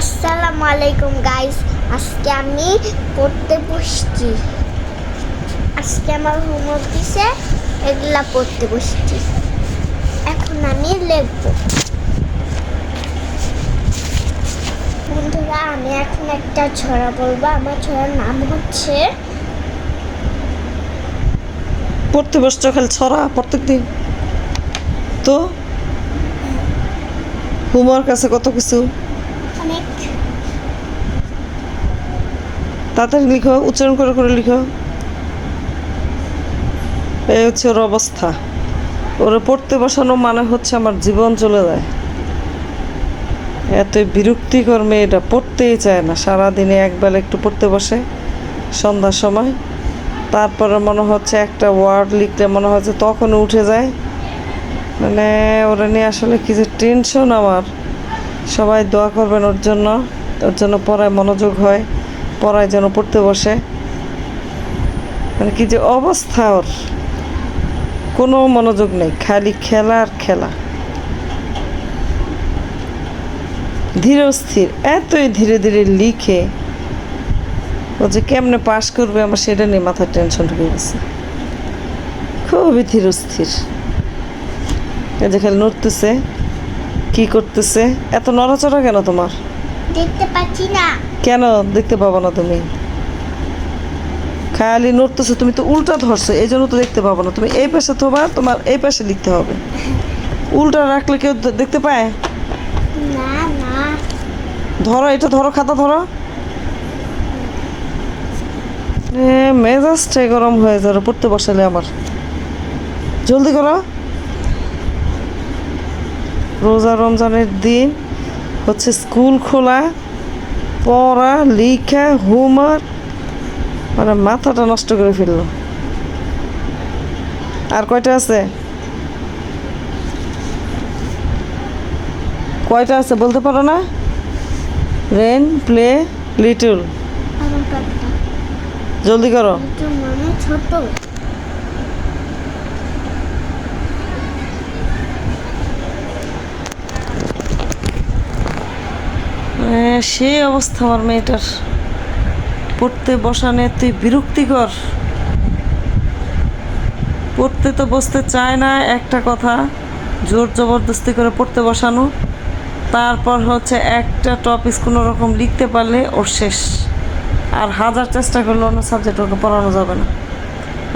আসসালামু আলাইকুম গাইস আজকে আমি পড়তে বসছি। আজকে আমার হোমওয়ার্ক দিছে, এগুলা পড়তে বসছি। এখন আমি লিখব। বন্ধুরা, আমি এখন একটা ছড়া বলব। আমার ছড়ার নাম হচ্ছে পড়তে বসছো খালি ছড়া, প্রত্যেক দিন। তো? হোমওয়ার্ক আছে কত কিছু? অনেক। তাড়াতাড়ি লিখো, উচ্চারণ করে করে লিখো। এই হচ্ছে ওর অবস্থা। ওরা পড়তে বসানো মানে হচ্ছে আমার জীবন চলে যায়। এত বিরক্তিকর মেয়েটা, পড়তেই চায় না। সারাদিনে একবেলা একটু পড়তে বসে, সন্ধ্যার সময়। তারপরে মনে হচ্ছে একটা ওয়ার্ড লিখলে মনে হচ্ছে তখন উঠে যায়। মানে ওরা নিয়ে আসলে কিছু টেনশন আমার। সবাই দোয়া করবেন ওর জন্য ওর জন্য পড়ায় মনোযোগ হয়, পড়ায় যেন পড়তে বসে। মানে কি যে অবস্থা ওর। কোনো মনোযোগ নেই, খালি খেলা আর খেলা। ধীরে স্থির, এতই ধীরে ধীরে লিখে ও যে কেমনে পাশ করবে আমার সেটা নিয়ে মাথার টেনশন ঢুকে গেছে। খুবই ধীরস্থির এই যে খালি নড়তেছে। কি করতেছে? এত নড়াচড়া কেন তোমার? দেখতে পাচ্ছি না। কেন দেখতে পাবো না তুমি? খালি নড়তেছো তুমি তো উল্টা ধরছো এই জন্য তো দেখতে পাবো না। তুমি এই পাশে থবা তোমার এই পাশে লিখতে হবে। উল্টা রাখলে কেউ দেখতে পায়? না না। ধরো এটা ধরো খাতা ধরো। মেজাজটাই গরম হয়ে যাবে পড়তে বসালে আমার। জলদি করো। রোজা রমজানের দিন হচ্ছে স্কুল খোলা পড়া লিখা হোমওয়ার্ক মানে মাথাটা নষ্ট করে ফেলল। আর কয়টা আছে? কয়টা আছে বলতে পারো না? Rain play little. জলদি করো। মানে ছোট। সেই অবস্থা আমার মেয়েটার। পড়তে বসানে তুই বিরক্তিকর। পড়তে তো বসতে চায় না, একটা কথা, জোর জবরদস্তি করে পড়তে বসানো। তারপর হচ্ছে একটা টপিক কোনো রকম লিখতে পারলে ওর শেষ। আর হাজার চেষ্টা করলে অন্য সাবজেক্ট ওকে পড়ানো যাবে না।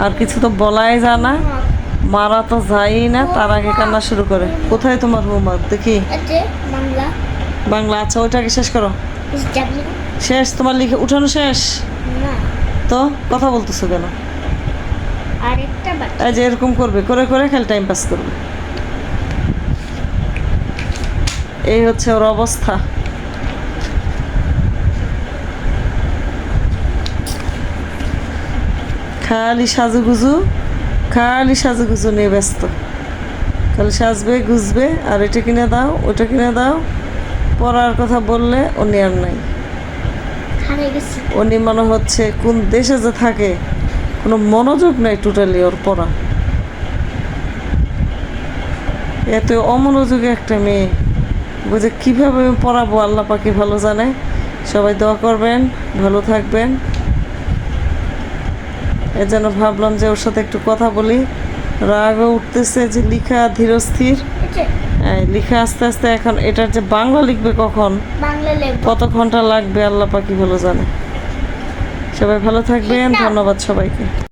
আর কিছু তো বলাই যায় না। মারা তো যায়ই না, তার আগে কান্না শুরু করে। কোথায় তোমার হোমওয়ার্ক দেখি। এতে বাংলা আচ্ছা ওইটাকে শেষ করো। শেষ? তোমার লিখে উঠানো শেষ? তো কথা বলতেছো কেন? এই যে এরকম করবে করে করে খালি টাইম পাস করবে। এই হচ্ছে ওর অবস্থা। খালি সাজুগুজু খালি সাজুগুজু নিয়ে ব্যস্ত। খালি সাজবে গুজবে আর এটা কিনে দাও ওটা কিনে দাও। পড়ার কথা বললে উনি আর নাই। উনি মনে হচ্ছে কোন দেশে যে থাকে কোনো মনোযোগ নাই টোটালি ওর পড়া। এত অমনোযোগী একটা মেয়ে। বুঝে কীভাবে আমি পড়াবো? আল্লাহ পাকি ভালো জানে? সবাই দোয়া করবেন ভালো থাকবেন। এর জন্য ভাবলাম যে ওর সাথে একটু কথা বলি। রাগও উঠতেছে যে লিখা ধীরস্থির। লিখা আস্তে আস্তে এখন এটার যে বাংলা লিখবে কখন? কত ঘণ্টা লাগবে আল্লাহ পাকি ভালো জানে। সবাই ভালো থাকবেন ধন্যবাদ সবাইকে।